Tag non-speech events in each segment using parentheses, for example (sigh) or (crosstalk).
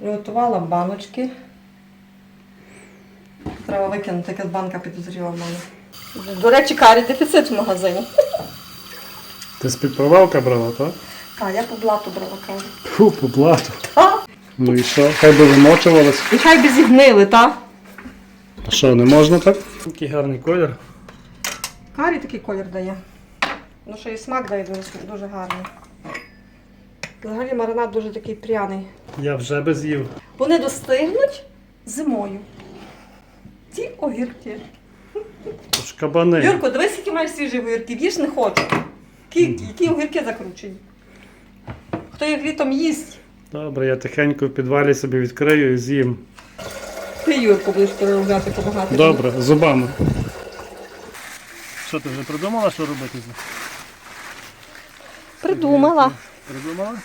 Приготувала баночки. Треба викинути, яка банка підозріла в мене. До речі, карі дефіцит в магазині. Ти з-під прилавка брала, так? Так, я по блату брала карі. Фу, по блату. Так. Ну і що? Хай би вимочувалась. І хай би зігнили, так? А що, не можна так? Який гарний колір. Карі такий колір дає. Ну що і смак дає дуже, дуже гарний. Взагалі маринад дуже такий пряний. Я вже би з'їв. Вони достигнуть зимою. Ці огірки. Ж кабани. Юрко, дивись, які маєш свіжі огірки. Їж не хочу. Які, які огірки закручені. Хто їх літом їсть? Добре, я тихенько в підвалі собі відкрию і з'їм. Ти, Юрко, будеш переробляти побагато. Добре, зубами. Що ти вже придумала, що робити з них? Придумала. Придумала?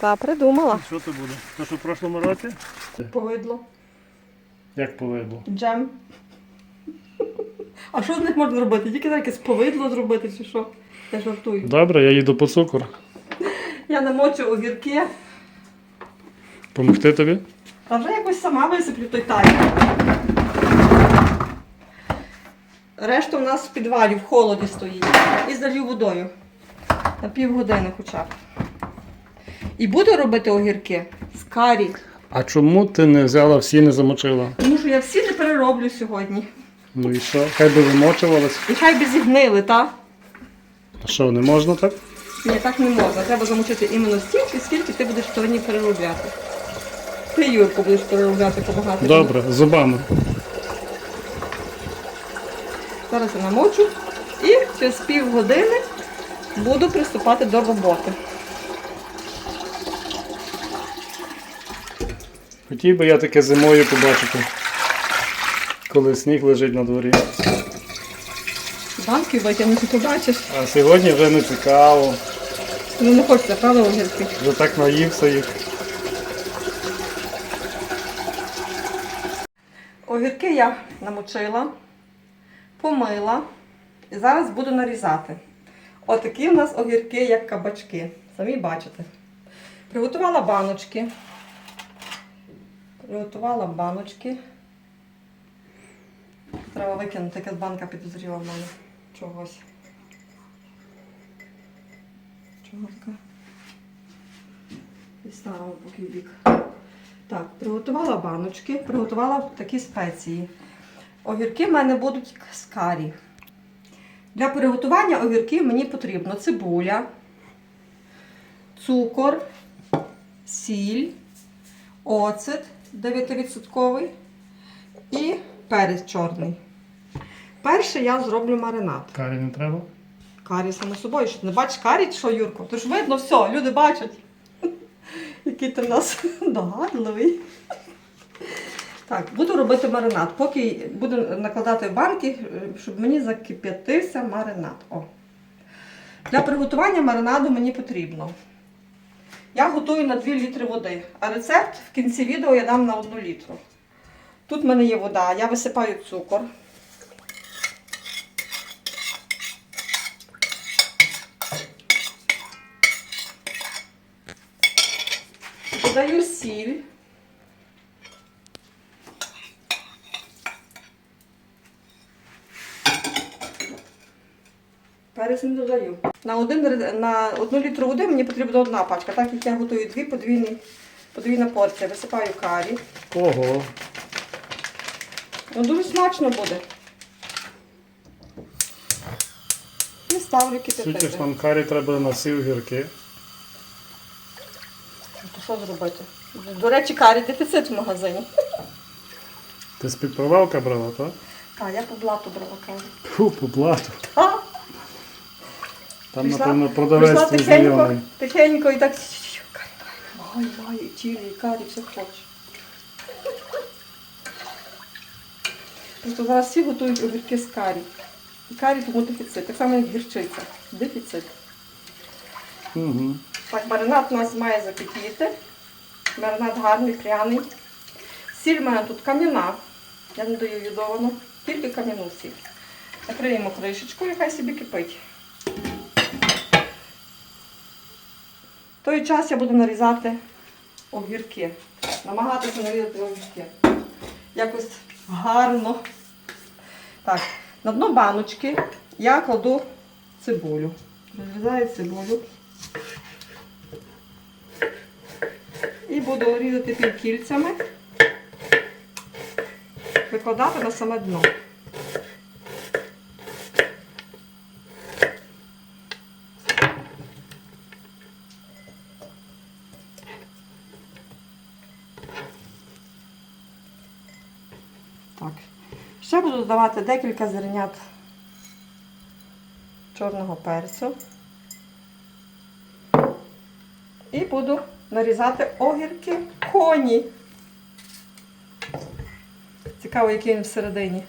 Та, придумала. Що це буде? То, що в прошлому році? Повидло. Як повидло? Джем. А що з них можна робити? Тільки так якесь повидло зробити чи що? Я жартую. Добре, я їду по цукор. Я намочу огірки, Помогти тобі? а вже якось сама висиплю той тайм. Решта у нас в підвалі в холоді стоїть. І залью водою. На півгодини хоча б. І буду робити огірки з карі. А чому ти не взяла всі, не замочила? Тому що я всі не перероблю сьогодні. Ну і що? Хай би вимочувалась. І хай би зігнили, так? А що, не можна так? Ні, так не можна. Треба замочити іменно стільки, скільки ти будеш сьогодні переробляти. Ти, Юрко, будеш переробляти побагато. Добре, зубами. Зараз я намочу і через півгодини буду приступати до роботи. Хотів би я таке зимою побачити, коли сніг лежить на дворі. Банки витягнути побачиш. А сьогодні вже не цікаво. Ну не хочеться, правда, огірки? Вже так наївся їх. Огірки я намочила, помила і зараз буду нарізати. Отакі в нас огірки, як кабачки. Самі бачите. Приготувала баночки. Приготувала баночки. Треба викинути, яка банка підозріла в мене чогось. Чого така? І ставила поки бік. Так, приготувала баночки, приготувала такі спеції. Огірки в мене будуть з карі. Для приготування огірків мені потрібно цибуля, цукор, сіль, оцет 9% і перець чорний. Перше я зроблю маринад. Карі не треба. Карі, само собою, що ти не бачиш карі, що Юрко? То ж видно все, люди бачать. Який ти в нас (laughs) догадливий. Так, буду робити маринад. Поки буду накладати в банки, щоб мені закип'ятився маринад. О. Для приготування маринаду мені потрібно. Я готую на 2 літри води, а рецепт в кінці відео я дам на 1 літру. Тут в мене є вода, я висипаю цукор. Додаю сіль. Перець не додаю. На, один, на одну літру води мені потрібна одна пачка. Так як я готую дві подвійні, подвійна порція. Висипаю карі. Ого. Ну, дуже смачно буде. І ставлю Скільки ж нам карі треба на всі огірки? То що зробити? До речі, карі дефіцит в магазині. Ти з-під прилавка брала, так? Так, я по блату брала карі. Фу, по блату. А? Там, Прийшла- напевно, продавець твій тихенько, знайомий. тихенько і так. Карі, карі, давай, давай, чилі, карі, все хоче. Просто зараз всі готують огірки з карі. І карі тому дефіцит. Так само, як гірчиця. Дефіцит. Угу. Так, маринад у нас має закипіти. Маринад гарний, пряний. Сіль в мене тут кам'яна. Я не даю йодовану, тільки кам'яну сіль. Накриємо кришечкою, хай собі кипить. Той час я буду нарізати огірки. намагатися нарізати огірки. Якось гарно. Так, на дно баночки я кладу цибулю. Розрізаю цибулю. І буду різати півкільцями, викладати на саме дно. Так. Ще буду додавати декілька зернят чорного перцю. І буду нарізати огірки коні. Цікаво, який він всередині.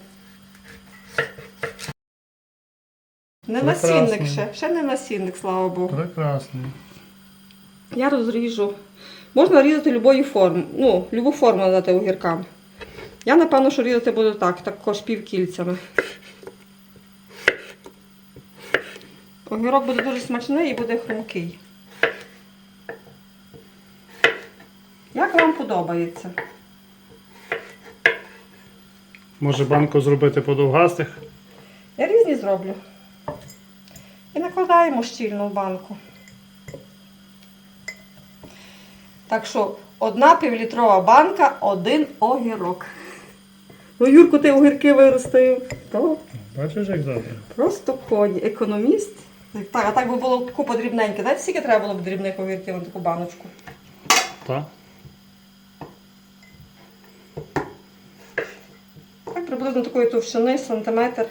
Не Прекрасно. насінник ще, ще не насінник, слава Богу. Прекрасно. Я розріжу. Можна різати любої форми. Ну, любу форму надати огіркам. Я, напевно, що різати буду так, також півкільцями. Огірок буде дуже смачний і буде хрумкий. Як вам подобається? Може банку зробити подовгастих? Я різні зроблю. І накладаємо щільно в банку. Так що одна півлітрова банка, один огірок. Ну, Юрку, ти огірки виростив. То Бачиш, як завжди. просто коні. Економіст. Так, а так би було купа дрібненьке. Знаєте, скільки треба було б дрібних огірків на таку баночку? Так. Так, приблизно такої товщини, сантиметр.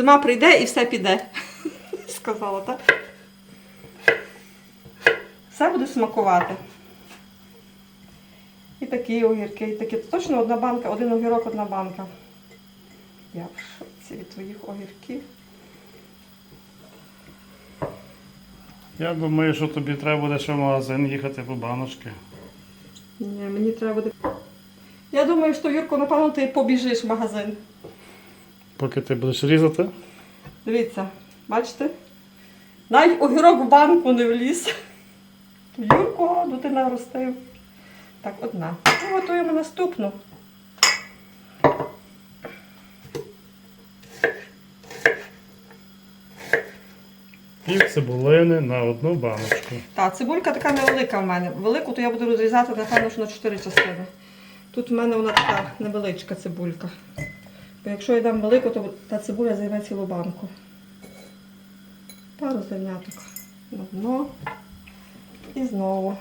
Зима прийде і все піде. (laughs) Сказала, так? Все буде смакувати. І такі огірки, і такі. Точно одна банка, один огірок, одна банка. Я в шоці від твоїх огірків. Я думаю, що тобі треба буде ще в магазин їхати по баночки. Ні, мені треба буде. Я думаю, що Юрко, напевно, ти побіжиш в магазин. Поки ти будеш різати. Дивіться, бачите? Навіть огірок в банку не вліз. Юрко, ну ти наростив. Так, одна. Ну, готуємо наступну. Пів цибулини на одну баночку. Так, цибулька така невелика в мене. Велику, то я буду розрізати, напевно, що на 4 частини. Тут в мене вона така невеличка цибулька. Бо якщо я дам велику, то та цибуля займе цілу банку. Пару зерняток на дно. І знову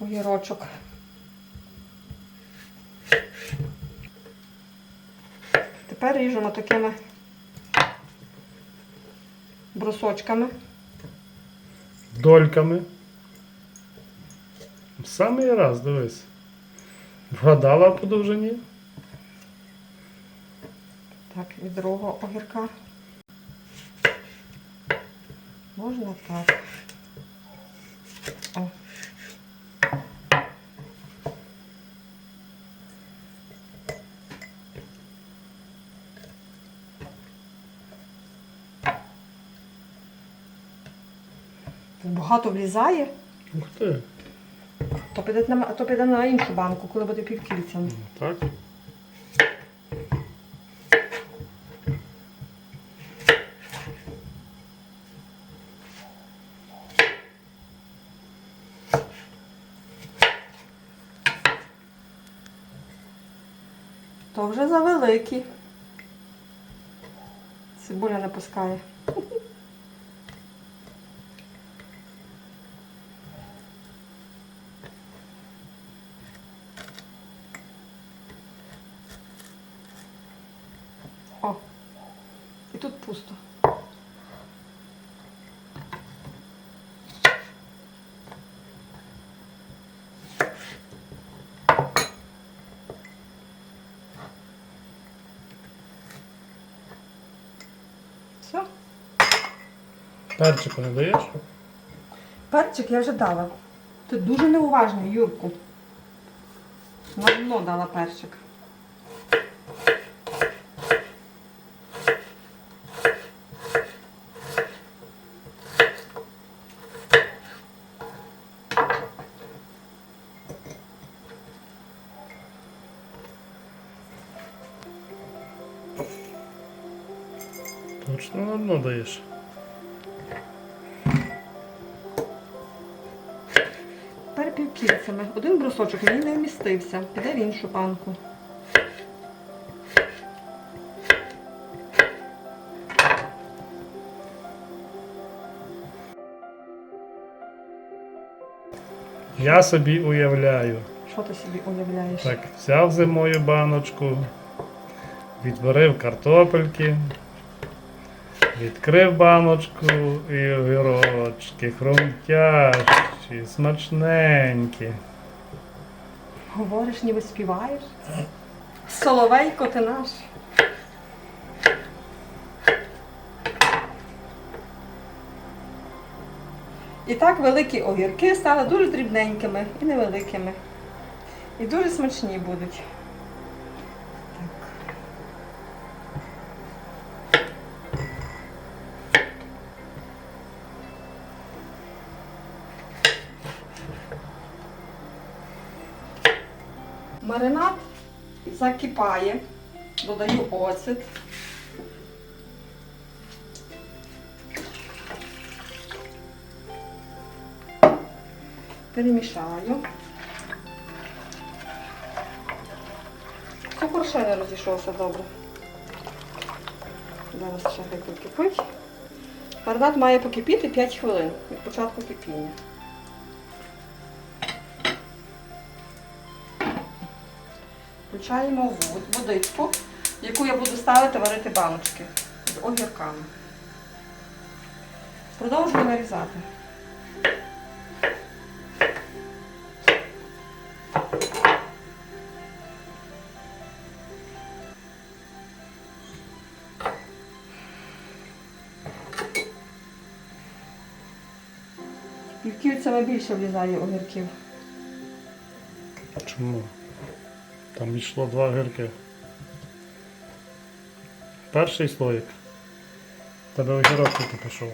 огірочок. Тепер ріжемо такими брусочками. Дольками. В самий раз, дивись. Вгадала по довжині? Так, від другого огірка. Можна так. О. Багато влізає, Ух ти. то піде на, то піде на іншу банку, коли буде півкільцями. Так. То вже завеликі. Цибуля не пускає. О, і тут пусто. Перчику не даєш? Перчик я вже дала. Ти дуже неуважний, Юрку. На дала перчик. Точно на дно даєш. Тепер. Один брусочок мені не вмістився. Піде в іншу банку. Я собі уявляю. Що ти собі уявляєш? Так, взяв зимою баночку, відварив картопельки, відкрив баночку і огірочки, хрумтящі, смачненькі. Говориш, ніби співаєш? Соловейко ти наш. І так великі огірки стали дуже дрібненькими і невеликими. І дуже смачні будуть. Маринад закипає, додаю оцет. Перемішаю. Цукор ще не розійшовся добре. Зараз ще хай кипить. Маринад має покипіти 5 хвилин від початку кипіння. Включаємо водичку, яку я буду ставити варити баночки з огірками. Продовжую нарізати. Півкільцями більше влізає огірків. Чому? Там йшло два гірки. Перший слоїк. Тебе огірок тільки пішов.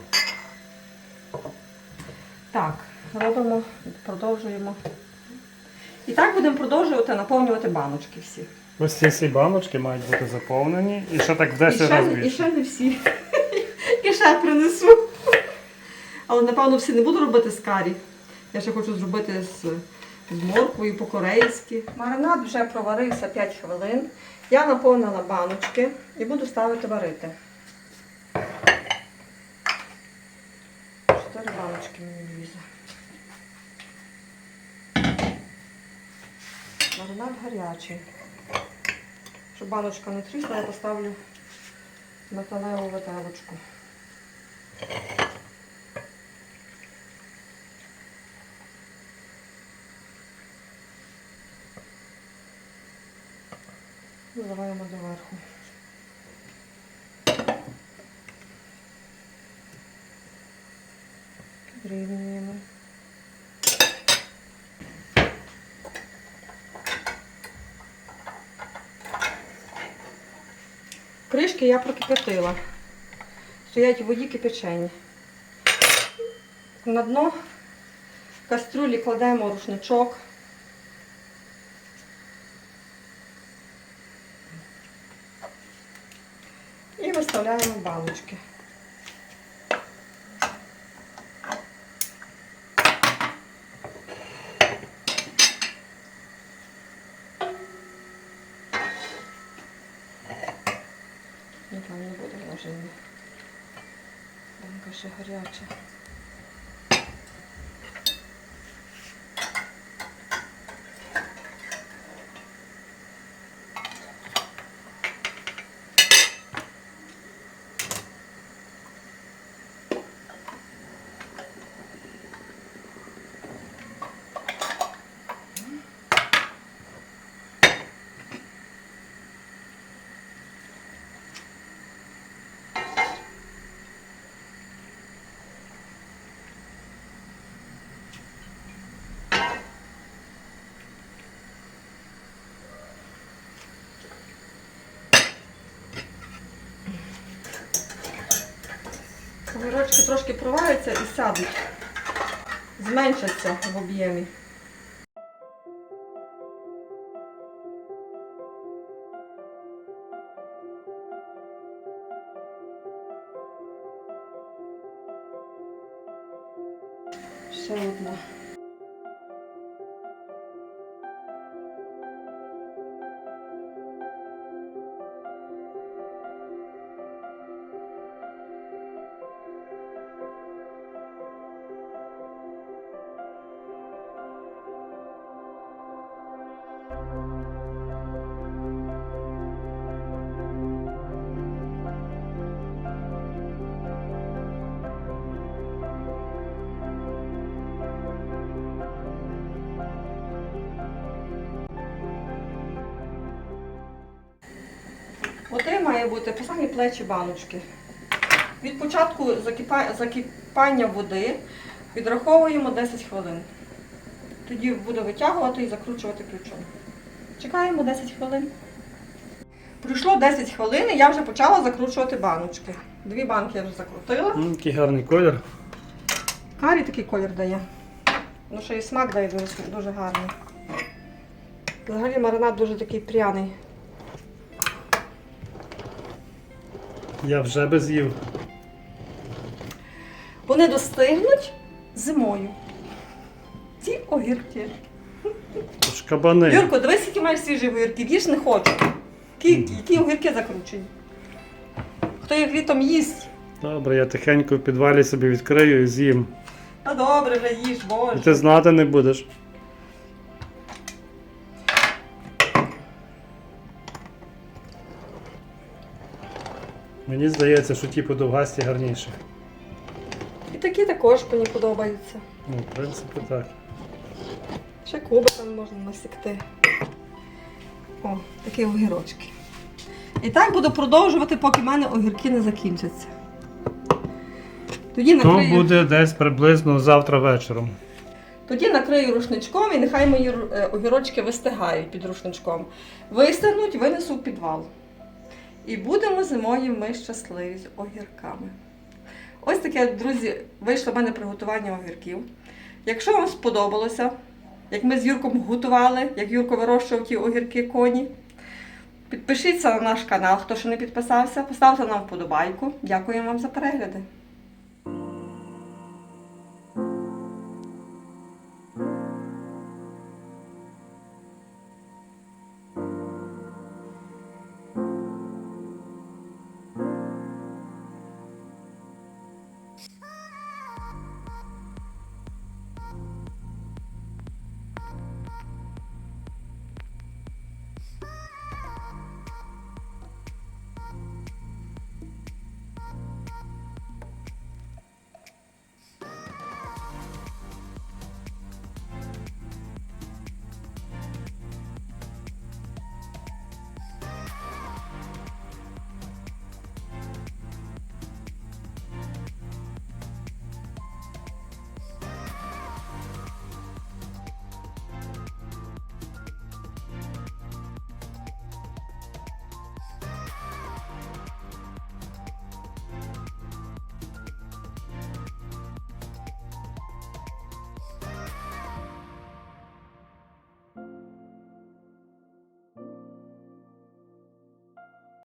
Так, робимо, продовжуємо. І так будемо продовжувати наповнювати баночки всі. Ось ці всі баночки мають бути заповнені і ще так в І 10 ще, разів не- і ще не всі. (laughs) І ще принесу. Але напевно всі не буду робити з карі. Я ще хочу зробити з, з морквою по-корейськи. Маринад вже проварився 5 хвилин. Я наповнила баночки і буду ставити варити. Чотири баночки мені влізе. Маринад гарячий. Щоб баночка не трісла, я поставлю металеву виделочку. Заливаємо доверху. Підрівнюємо. Кришки я прокипятила. Стоять у воді кипячені. На дно кастрюлі кладемо рушничок. Баночки. Нічого не буде вложення. Банка ще гаряча. Огірочки трошки проваряться і сядуть. Зменшаться в об'ємі. Має бути по самі плечі баночки. Від початку закипа- закипання води відраховуємо 10 хвилин. Тоді буде витягувати і закручувати ключом. Чекаємо 10 хвилин. Пройшло 10 хвилин і я вже почала закручувати баночки. Дві банки я вже закрутила. М, Який гарний колір. Карі такий колір дає. Ну ще і смак дає дуже, дуже гарний. Взагалі маринад дуже такий пряний. Я вже би з'їв. Вони достигнуть зимою. Ці огірки. То ж кабани. Юрко, дивись, які маєш свіжі огірки. Їж не хочу. Які, які огірки закручені. Хто їх літом їсть? Добре, я тихенько в підвалі собі відкрию і з'їм. Та добре вже їж, І боже. ти знати не будеш. Мені здається, що ті подовгасті гарніші. І такі також мені подобаються. Ну, в принципі, так. Ще кубиками можна насікти. О, такі огірочки. І так буду продовжувати, поки в мене огірки не закінчаться. Тоді То буде десь приблизно завтра вечором. тоді накрию рушничком і нехай мої е, огірочки вистигають під рушничком. Вистигнуть, винесу в підвал. І будемо зимою ми щасливі з огірками. Ось таке, друзі, вийшло в мене приготування огірків. Якщо вам сподобалося, як ми з Юрком готували, як Юрко вирощував ті огірки коні, підпишіться на наш канал, хто ще не підписався, поставте нам вподобайку. Дякуємо вам за перегляди.